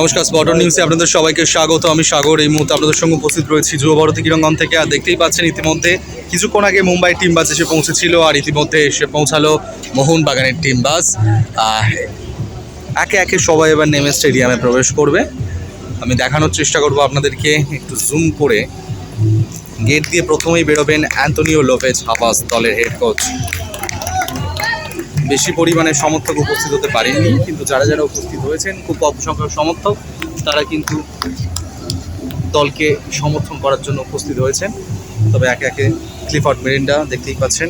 নমস্কার স্পটন নিউজে আপনাদের সবাইকে স্বাগত। আমি সাগর, এই মুহূর্তে আপনাদের সঙ্গে উপস্থিত রয়েছি যুব ভারতী কিরঙ্গন থেকে আর দেখতেই পাচ্ছেন, ইতিমধ্যে কিছুক্ষণ আগে মুম্বাই টিম বাস এসে পৌঁছেছিল, আর ইতিমধ্যে এসে পৌঁছালো মোহনবাগানের টিম বাস। একে একে সবাই এবার নেমে স্টেডিয়ামে প্রবেশ করবে। আমি দেখানোর চেষ্টা করব আপনাদেরকে, একটু জুম করে। গেট দিয়ে প্রথমেই বেরোবেন অ্যান্টনিও লোপেজ হাবাস দলের হেড কোচ বেশি পরিমাণে সমর্থক উপস্থিত হতে পারেননি, কিন্তু যারা যারা উপস্থিত হয়েছেন, খুব অল্প সংখ্যক সমর্থক, তারা কিন্তু দলকে সমর্থন করার জন্য উপস্থিত হয়েছেন। তবে একে একে ক্লিফর্ড মেরিন্ডা দেখতেই পাচ্ছেন।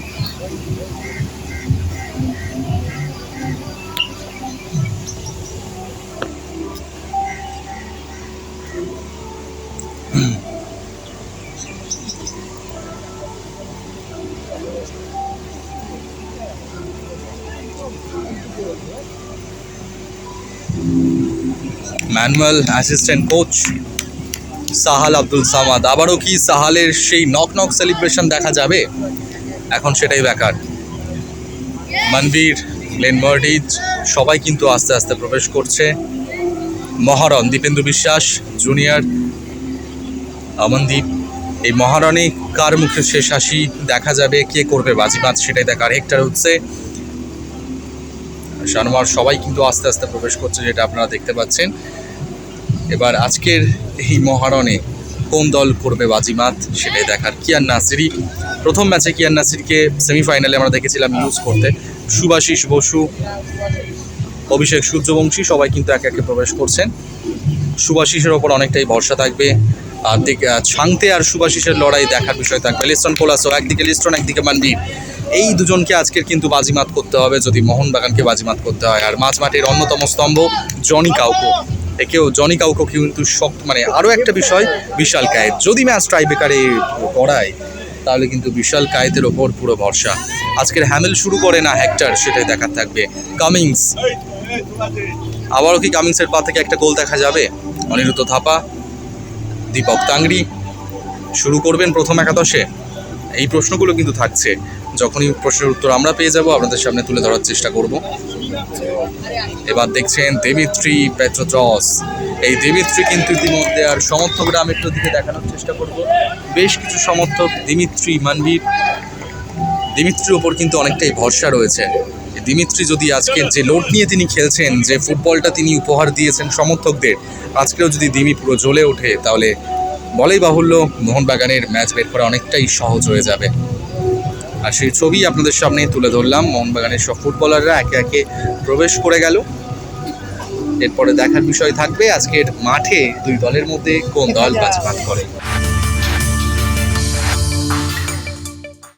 Manual assistant coach Sahal Abdul Samad আবারও কি সাহালের সেই নক নক সেলিব্রেশন দেখা যাবে? এখন সেটাই ব্যাকার মনবীর লেন মার্ডিজ সবাই কিন্তু আস্তে আস্তে প্রবেশ করছে। মহারণ, দীপেন্দু বিশ্বাস জুনিয়র অমনদীপ। এই মহারণে কার মুখে শেষ হাসি দেখা যাবে? কে করবে বাজিমাত? সেটাই দেখার। হেক্টর হচ্ছে শানওয়ার সবাই কিন্তু আস্তে আস্তে প্রবেশ করছে, যেটা আপনারা দেখতে পাচ্ছেন। এবার আজকের এই মহারণে কোন দল করবে বাজিমাত, সেটাই দেখার। কিয়ান নাসিরি, প্রথম ম্যাচে কিয়ান নাসিরকে সেমিফাইনালে আমরা দেখেছিলাম ইউজ করতে। সুভাশিস বসু, অভিষেক সূর্যবংশী, সবাই কিন্তু একে একে প্রবেশ করছেন। সুভাশিসের ওপর অনেকটাই ভরসা থাকবে। আর দিকে ছাংতে আর সুভাশিসের লড়াই দেখার বিষয় থাকবে। লিস্টন কোলাসো একদিকে লিস্টন, একদিকে মানবীর এই দুজনকে আজকের কিন্তু বাজিমাত করতে হবে, যদি মোহনবাগানকে বাজিমাত করতে হয়। আর মাঝ মাঠের অন্যতম স্তম্ভ জনি কাউকো। একেও জনি কাউকো কিন্তু শক্ত মানে আরও একটা বিষয়, বিশাল কায়েত। যদি ম্যাচ ট্রাইবেকারে করায় তাহলে কিন্তু বিশাল কায়েতের ওপর পুরো ভরসা। আজকের হ্যামেল শুরু করে না হ্যাক্টার সেটাই দেখার থাকবে। কামিংস। আবারও কি কামিংসের পা থেকে একটা গোল দেখা যাবে? অনিরুদ্ধ থাপা, দীপক তাংরি। শুরু করবেন প্রথম একাদশে। এই প্রশ্নগুলো কিন্তু থাকছে। যখনই প্রশ্নের উত্তর আমরা পেয়ে যাব, আপনাদের সামনে তুলে ধরার চেষ্টা করব। এবার দেখছেন দেবিত্রী পেট্রোট্রস এই দেবিত্রী কিন্তু ইতিমধ্যে আর সমর্থকরা আমি একটু দিকে দেখানোর চেষ্টা করব। বেশ কিছু সমর্থক দিমিত্রি মানবীর, দিমিত্রির ওপর কিন্তু অনেকটাই ভরসা রয়েছে। দিমিত্রি যদি আজকের যে লোড নিয়ে তিনি খেলছেন, যে ফুটবলটা তিনি উপহার দিয়েছেন সমর্থকদের, আজকেও যদি দিমি পুরো জ্বলে ওঠে, তাহলে বলেই বাহুল্য মোহনবাগানের ম্যাচ বের করা অনেকটাই সহজ হয়ে যাবে। আর সেই ছবি আপনাদের সামনে তুলে ধরলাম। মোহনবাগানের সব ফুটবলাররা একে একে প্রবেশ করে গেল। এরপরে দেখার বিষয় থাকবে আজকের মাঠে দুই দলের মধ্যে কোন দল বাজপাত করে।